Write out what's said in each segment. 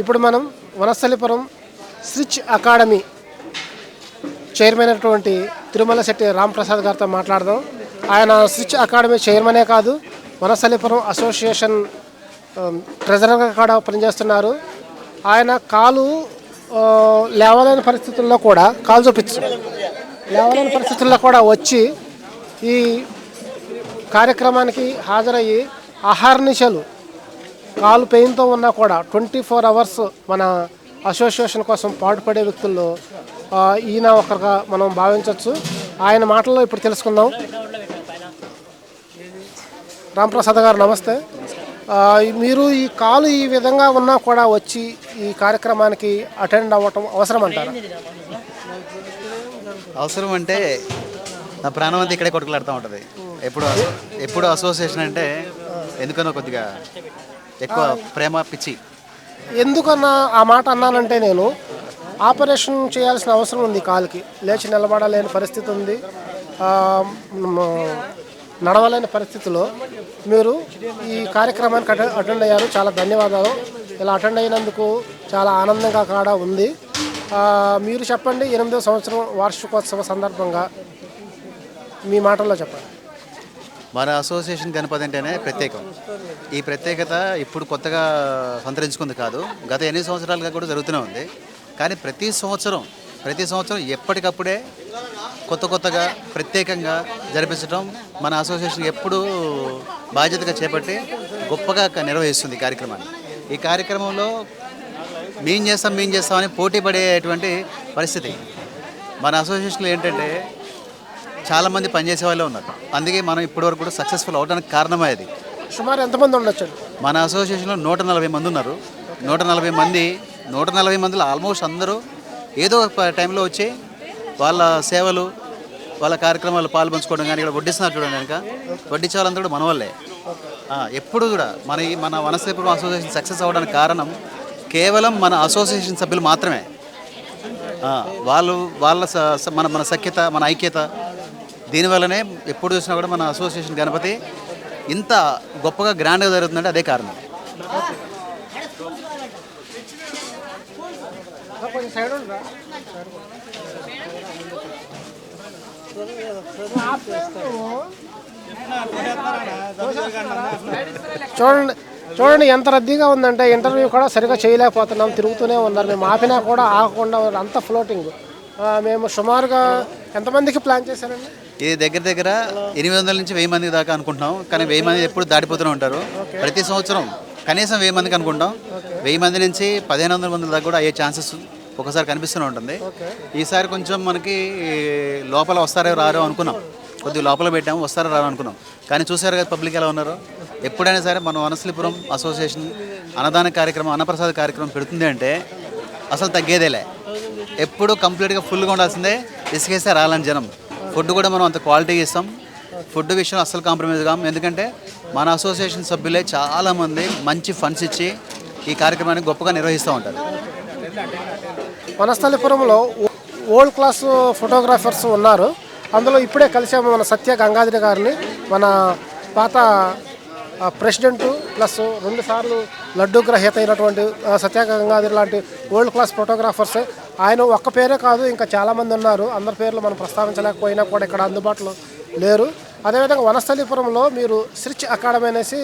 ఇప్పుడు మనం Vanasthalipuram switch academy chairman అయినటువంటి తిరుమల శెట్టి రాంప్రసాద్ గారితో మాట్లాడదాం. ఆయన స్విచ్ అకాడమీ చైర్మనే కాదు వనస్థలిపురం అసోసియేషన్ ట్రెజరర్గా కూడా పనిచేస్తున్నారు. ఆయన కాలు లేవలేని పరిస్థితుల్లో కూడా కాలు చూపించు. లేవలేని పరిస్థితుల్లో కూడా వచ్చి ఈ కార్యక్రమానికి హాజరయ్యి ఆహార నిశలు కాలు పెయిన్తో ఉన్నా కూడా ట్వంటీ ఫోర్ అవర్స్ మన అసోసియేషన్ కోసం పాటుపడే వ్యక్తుల్లో ఈయన ఒకరిగా మనం భావించవచ్చు ఆయన మాటల్లో ఇప్పుడు తెలుసుకుందాం. రాంప్రసాద్ గారు నమస్తే. మీరు ఈ కాలు ఈ విధంగా ఉన్నా కూడా వచ్చి ఈ కార్యక్రమానికి అటెండ్ అవ్వటం అవసరం అంటారా? అవసరం అంటే నా ప్రాణం అంతా ఇక్కడే కొట్టుకులాడుతూ ఉంటుంది. ఎప్పుడు ఎప్పుడు అసోసియేషన్ అంటే ఎందుకనో కొద్దిగా ఎక్కువ ప్రేమ పిచ్చి. ఎందుకన్నా ఆ మాట అన్నానంటే నేను ఆపరేషన్ చేయాల్సిన అవసరం ఉంది కాలుకి. లేచి నిలబడలేని పరిస్థితి ఉంది. నడవలేని పరిస్థితిలో మీరు ఈ కార్యక్రమానికి అటెండ్ అటెండ్ అయ్యారు. చాలా ధన్యవాదాలు. ఇలా అటెండ్ అయినందుకు చాలా ఆనందంగా కూడా ఉంది. మీరు చెప్పండి ఎనిమిదో సంవత్సరం వార్షికోత్సవ సందర్భంగా మీ మాటల్లో చెప్పండి. మన అసోసియేషన్ గణపతి అంటేనే ప్రత్యేకం. ఈ ప్రత్యేకత ఇప్పుడు కొత్తగా సంతరించుకుంది కాదు. గత ఎన్ని సంవత్సరాలుగా కూడా జరుగుతూనే ఉంది. కానీ ప్రతి సంవత్సరం ప్రతి సంవత్సరం ఎప్పటికప్పుడే కొత్త కొత్తగా ప్రత్యేకంగా జరిపించడం మన అసోసియేషన్ ఎప్పుడూ బాధ్యతగా చేపట్టి గొప్పగా నిర్వహిస్తుంది కార్యక్రమాన్ని. ఈ కార్యక్రమంలో మేం చేస్తాం మేం చేస్తామని పోటీ పడేటువంటి పరిస్థితి. మన అసోసియేషన్లో ఏంటంటే చాలామంది పనిచేసే వాళ్ళే ఉన్నారు. అందుకే మనం ఇప్పటివరకు కూడా సక్సెస్ఫుల్ అవడానికి కారణమే అది. సుమారు ఎంతమంది ఉండొచ్చు? మన అసోసియేషన్లో నూట నలభై మంది ఉన్నారు. నూట నలభై మంది నూట నలభై మందిలో ఆల్మోస్ట్ అందరూ ఏదో ఒక టైంలో వచ్చి వాళ్ళ సేవలు వాళ్ళ కార్యక్రమాలు పాల్పంచుకోవడం కానీ ఇక్కడ వడ్డిస్తున్నారు చూడండి కనుక వడ్డించే వాళ్ళంతా కూడా మన వాళ్ళే ఎప్పుడు కూడా మన ఈ మన వనస్థలిపురం అసోసియేషన్ సక్సెస్ అవ్వడానికి కారణం కేవలం మన అసోసియేషన్ సభ్యులు మాత్రమే. వాళ్ళు వాళ్ళ మన మన సఖ్యత మన ఐక్యత దీనివల్లనే ఎప్పుడు చూసినా కూడా మన అసోసియేషన్ గణపతి ఇంత గొప్పగా గ్రాండ్గా జరుగుతుందంటే అదే కారణం. చూడండి చూడండి ఎంత రద్దీగా ఉందంటే ఇంటర్వ్యూ కూడా సరిగా చేయలేకపోతున్నాం తిరుగుతూనే ఉన్నారు. మేము ఆపినా కూడా ఆగకుండా అంత ఫ్లోటింగ్ మేము సుమారుగా ఎంతమందికి ప్లాన్ చేశారండి? ఇది దగ్గర దగ్గర ఎనిమిది వందల నుంచి వెయ్యి మంది దాకా అనుకుంటున్నాం. కానీ వెయ్యి మంది ఎప్పుడు దాటిపోతూనే ఉంటారు. ప్రతి సంవత్సరం కనీసం వెయ్యి మందికి అనుకుంటాం. వెయ్యి మంది నుంచి పదిహేను వందల మంది దాకా కూడా అయ్యే ఛాన్సెస్ ఒకసారి కనిపిస్తూనే ఉంటుంది. ఈసారి కొంచెం మనకి లోపల వస్తారో రారో అనుకున్నాం. కొద్దిగా లోపల పెట్టాము వస్తారో రారో అనుకున్నాం. కానీ చూసారు కదా పబ్లిక్ ఎలా ఉన్నారు? ఎప్పుడైనా సరే మనం వనస్థలిపురం అసోసియేషన్ అన్నదాన కార్యక్రమం అన్నప్రసాద కార్యక్రమం పెడుతుంది అంటే అసలు తగ్గేదేలే. ఎప్పుడు కంప్లీట్గా ఫుల్గా ఉండాల్సిందే ఇసుకేస్తే రాలని జనం. ఫుడ్ కూడా మనం అంత క్వాలిటీ ఇస్తాం. ఫుడ్ విషయం అస్సలు కాంప్రమైజ్ కాం. ఎందుకంటే మన అసోసియేషన్ సభ్యులే చాలామంది మంచి ఫండ్స్ ఇచ్చి ఈ కార్యక్రమాన్ని గొప్పగా నిర్వహిస్తూ ఉంటారు. వనస్థలిపురంలో ఓల్డ్ క్లాస్ ఫోటోగ్రాఫర్స్ ఉన్నారు. అందులో ఇప్పుడే కలిసాము మన సత్య గంగాధరి గారిని మన పాత ప్రెసిడెంటు ప్రెసిడెంట్ ప్లస్ రెండుసార్లు లడ్డు గ్రహీత అయినటువంటి సత్య గంగాధర్ లాంటి ఓల్డ్ క్లాస్ ఫోటోగ్రాఫర్స్ ఆయన ఒక్క పేరే కాదు ఇంకా చాలామంది ఉన్నారు. అందరి పేర్లు మనం ప్రస్తావించలేకపోయినా కూడా ఇక్కడ అందుబాటులో లేరు. అదేవిధంగా వనస్థలిపురంలో మీరు స్రిచ్ అకాడమీ అనేసి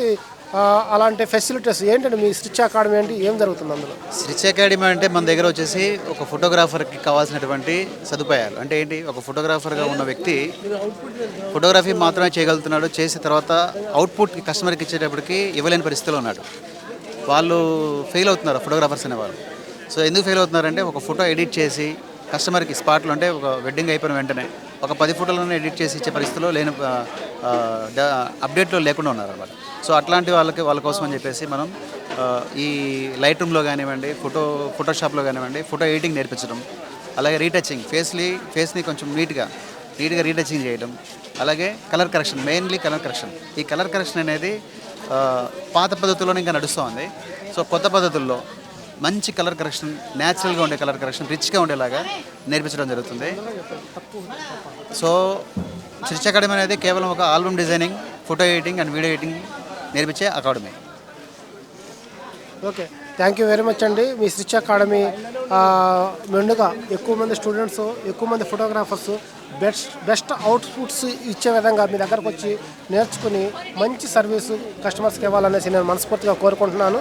అలాంటి ఫెసిలిటీస్ ఏంటంటే మీ స్రిచ్ అకాడమీ అంటే ఏం జరుగుతుంది అందులో? శ్రీచ్ అకాడమీ అంటే మన దగ్గర వచ్చేసి ఒక ఫోటోగ్రాఫర్కి కావాల్సినటువంటి సదుపాయాలు. అంటే ఏంటి? ఒక ఫోటోగ్రాఫర్గా ఉన్న వ్యక్తి ఫోటోగ్రఫీ మాత్రమే చేయగలుగుతున్నాడు. చేసిన తర్వాత అవుట్పుట్ కస్టమర్కి ఇచ్చేటప్పటికి ఇవ్వలేని పరిస్థితిలో ఉన్నాడు. వాళ్ళు ఫెయిల్ అవుతున్నారు ఫోటోగ్రాఫర్స్ అనేవాళ్ళు. సో ఎందుకు ఫెయిల్ అవుతున్నారంటే ఒక ఫోటో ఎడిట్ చేసి కస్టమర్కి స్పాట్లో అంటే ఒక వెడ్డింగ్ అయిపోయిన వెంటనే ఒక పది ఫోటోలను ఎడిట్ చేసి ఇచ్చే పరిస్థితిలో లేని అప్డేట్లో లేకుండా ఉన్నారు అన్నమాట సో అట్లాంటి వాళ్ళకి వాళ్ళ కోసం అని చెప్పేసి మనం ఈ లైట్ రూమ్లో కానివ్వండి ఫోటో ఫోటోషాప్లో కానివ్వండి ఫోటో ఎడిటింగ్ నేర్పించడం అలాగే రీటచింగ్ ఫేస్లీ ఫేస్ని కొంచెం నీట్గా నీట్గా రీటచింగ్ చేయడం అలాగే colour correction mainly colour correction ఈ కలర్ కరెక్షన్ అనేది పాత పద్ధతుల్లోనే ఇంకా నడుస్తూ ఉంది సో కొత్త పద్ధతుల్లో మంచి కలర్ కరెక్షన్ న్యాచురల్గా ఉండే కలర్ కరెక్షన్ రిచ్గా ఉండేలాగా నేర్పించడం జరుగుతుంది. సో శ్రీచ్ అకాడమీ అనేది కేవలం ఒక album designing photo editing and video editing నేర్పించే academy. Okay. Thank you very much అండి. మీ స్విచ్ అకాడమీ ఆ, మెండుగా ఎక్కువ మంది స్టూడెంట్స్ ఎక్కువ మంది ఫోటోగ్రాఫర్స్ బెస్ట్ బెస్ట్ అవుట్పుట్స్ ఇచ్చే విధంగా మీ దగ్గరకు వచ్చి నేర్చుకుని మంచి సర్వీసు కస్టమర్స్కి ఇవ్వాలనేసి నేను మనస్ఫూర్తిగా కోరుకుంటున్నాను.